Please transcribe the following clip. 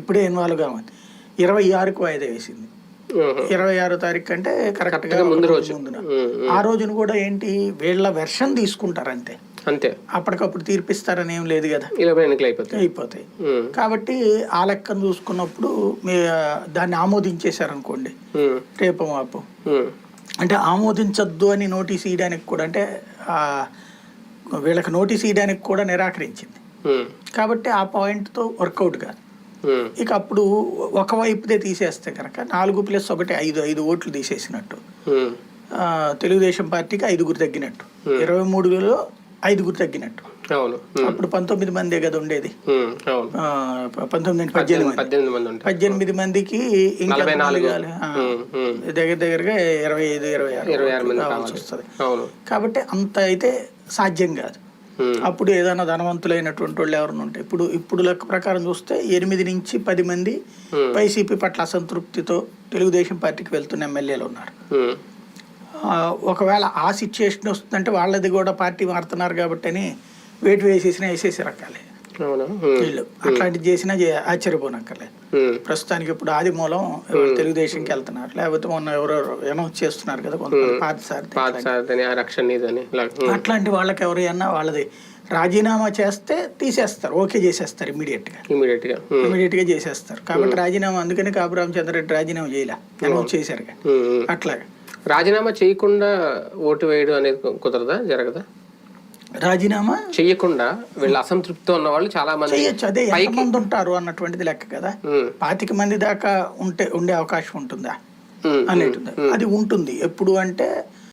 ఇప్పుడే ఇన్వాల్వ్ కావాలి ఇరవై ఆరుకు వాయిదా వేసింది. ఇరవై ఆరో తారీఖు అంటే కరెక్ట్గా గా ముందు రోజు. ఆ రోజున కూడా ఏంటి వీళ్ళ వెర్షన్ తీసుకుంటారు అంతే. అంతే. అప్పటికప్పుడు తీర్పిస్తారని ఏం లేదు కదా. ఎన్నికలు అయిపోతాయి. అయిపోతాయి. కాబట్టి ఆ లెక్కను చూసుకున్నప్పుడు మీ దాన్ని ఆమోదించేశారనుకోండి. రేపు మాపు. అంటే ఆమోదించొద్దు అని నోటీస్ ఇవ్వడానికి కూడా అంటే వీళ్ళకి నోటీస్ ఇవ్వడానికి కూడా నిరాకరించింది. కాబట్టి ఆ పాయింట్తో వర్కౌట్ కాదు. ఇక అప్పుడు ఒక వైపుదే తీసేస్తే కనుక నాలుగు ప్లస్ ఒకటి ఐదు ఐదు ఓట్లు తీసేసినట్టు. తెలుగుదేశం పార్టీకి ఐదుగురు తగ్గినట్టు. ఇరవై మూడులో ఐదుగురు తగ్గినట్టు. అవును. అప్పుడు పంతొమ్మిది మందే కదా ఉండేది. పంతొమ్మిది పద్దెనిమిది మంది. పద్దెనిమిది మందికి ఇంకా దగ్గర దగ్గరగా ఇరవై ఐదు ఇరవై ఆరు ఇరవై ఆరు మంది వస్తుంది. కాబట్టి అంత అయితే సాధ్యం కాదు. అప్పుడు ఏదైనా ధనవంతులైనటువంటి వాళ్ళు ఎవరైనా ఉంటే ఇప్పుడు ఇప్పుడు లెక్క ప్రకారం చూస్తే ఎనిమిది నుంచి పది మంది Hmm. వైసీపీ పట్ల అసంతృప్తితో తెలుగుదేశం పార్టీకి వెళ్తున్న ఎమ్మెల్యేలు ఉన్నారు. ఆ, ఒకవేళ ఆ సిచ్యుయేషన్ వస్తుందంటే వాళ్ళది కూడా పార్టీ మారుతున్నారు కాబట్టి అని వేటు వేసేసినా వేసేసి రకాలే అట్లాంటివి చేసినా ఆశ్చర్యపోనక్కర్లేదు ప్రస్తుతానికి ఇప్పుడు ఆది మూలం ఎవరు తెలుగుదేశంకి వెళ్తున్నారు లేకపోతే మొన్న ఎవరెవరు అనౌన్స్ చేస్తున్నారు కదా కొంతమంది పాత అట్లాంటి. వాళ్ళకి ఎవరైనా వాళ్ళది రాజీనామా చేస్తే తీసేస్తారు ఓకే చేసేస్తారు ఇమీడియట్గా ఇమీడియట్గా ఇమీడియట్గా చేసేస్తారు. కాబట్టి రాజీనామా అందుకని కాపు రామచంద్రరెడ్డి రాజీనామా చేయలే అనౌన్స్ చేశారు. అట్లాగా. రాజీనామా చేయకుండా ఓటు వేయడం అనేది కుదరదా? జరగదా? రాజీనామా? చెయ్యకుండా వీళ్ళ అసంతృప్తితో ఉన్న వాళ్ళు చాలా మంది చేయొచ్చు అదే ఎంతమంది ఉంటారు అన్నటువంటిది లెక్క కదా. పాతిక మంది దాకా ఉంటే ఉండే అవకాశం ఉంటుందా? అనేటుంది అది ఉంటుంది. ఎప్పుడు అంటే